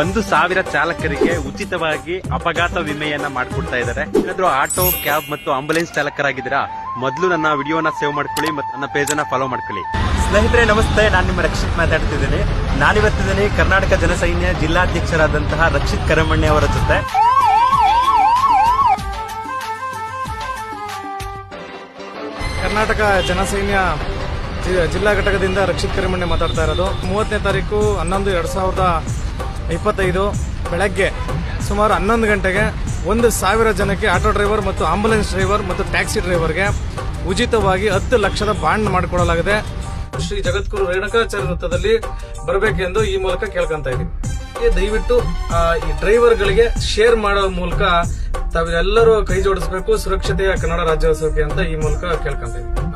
ಒಂದು ಸಾವಿರ ಚಾಲಕರಿಗೆ ಉಚಿತವಾಗಿ ಅಪಘಾತ ವಿಮೆಯನ್ನ ಮಾಡಿಕೊಡ್ತಾ ಇದ್ದಾರೆ. ಏನಾದ್ರು ಆಟೋ ಕ್ಯಾಬ್ ಮತ್ತು ಆಂಬುಲೆನ್ಸ್ ಚಾಲಕರಾಗಿದ್ದೀರಾ? ಮೊದಲು ನನ್ನ ವಿಡಿಯೋನ ಸೇವ್ ಮಾಡ್ಕೊಳ್ಳಿ ಮತ್ತು ನನ್ನ ಪೇಜ್ ಅನ್ನ ಫಾಲೋ ಮಾಡ್ಕೊಳ್ಳಿ. ಸ್ನೇಹಿತರೆ ನಮಸ್ತೆ. ನಾನು ನಿಮ್ಮ ರಕ್ಷಿತ್ ಮಾತಾಡ್ತಿದ್ದೀನಿ. ನಾನಿವತ್ತಿದ್ದೀನಿ ಕರ್ನಾಟಕ ಜನಸೈನ್ಯ ಜಿಲ್ಲಾಧ್ಯಕ್ಷರಾದಂತಹ ರಕ್ಷಿತ್ ಕರಮಣ್ಣಿ ಅವರ ಜೊತೆ. ಕರ್ನಾಟಕ ಜನಸೈನ್ಯ ಜಿಲ್ಲಾ ಘಟಕದಿಂದ ರಕ್ಷಿತ್ ಕರಿಮಣ್ಣೆ ಮಾತಾಡ್ತಾ ಇರೋದು. ಮೂವತ್ತನೇ ತಾರೀಕು ಹನ್ನೊಂದು ಎರಡು ಸಾವಿರದ ಇಪ್ಪತ್ತೈದು ಬೆಳಗ್ಗೆ ಸುಮಾರು ಹನ್ನೊಂದು ಗಂಟೆಗೆ ಒಂದು ಸಾವಿರ ಜನಕ್ಕೆ ಆಟೋ ಡ್ರೈವರ್ ಮತ್ತು ಆಂಬುಲೆನ್ಸ್ ಡ್ರೈವರ್ ಮತ್ತು ಟ್ಯಾಕ್ಸಿ ಡ್ರೈವರ್ಗೆ ಉಚಿತವಾಗಿ ಹತ್ತು ಲಕ್ಷದ ಬಾಂಡ್ ಮಾಡಿಕೊಡಲಾಗಿದೆ. ಶ್ರೀ ಜಗದ್ಗುರು ರೇಣುಕಾಚಾರ್ಯ ವೃತ್ತದಲ್ಲಿ ಬರಬೇಕೆಂದು ಈ ಮೂಲಕ ಕೇಳ್ಕೊಂತ ಇದ್ದೀವಿ ದಯವಿಟ್ಟು ಈ ಡ್ರೈವರ್ಗಳಿಗೆ ಶೇರ್ ಮಾಡೋ ಮೂಲಕ ತಾವೆಲ್ಲರೂ ಕೈ ಜೋಡಿಸಬೇಕು, ಸುರಕ್ಷತೆಯ ಕನ್ನಡ ರಾಜ್ಯೋತ್ಸವಕ್ಕೆ ಅಂತ ಈ ಮೂಲಕ ಕೇಳ್ಕೊಂತ ಇದ್ದೀವಿ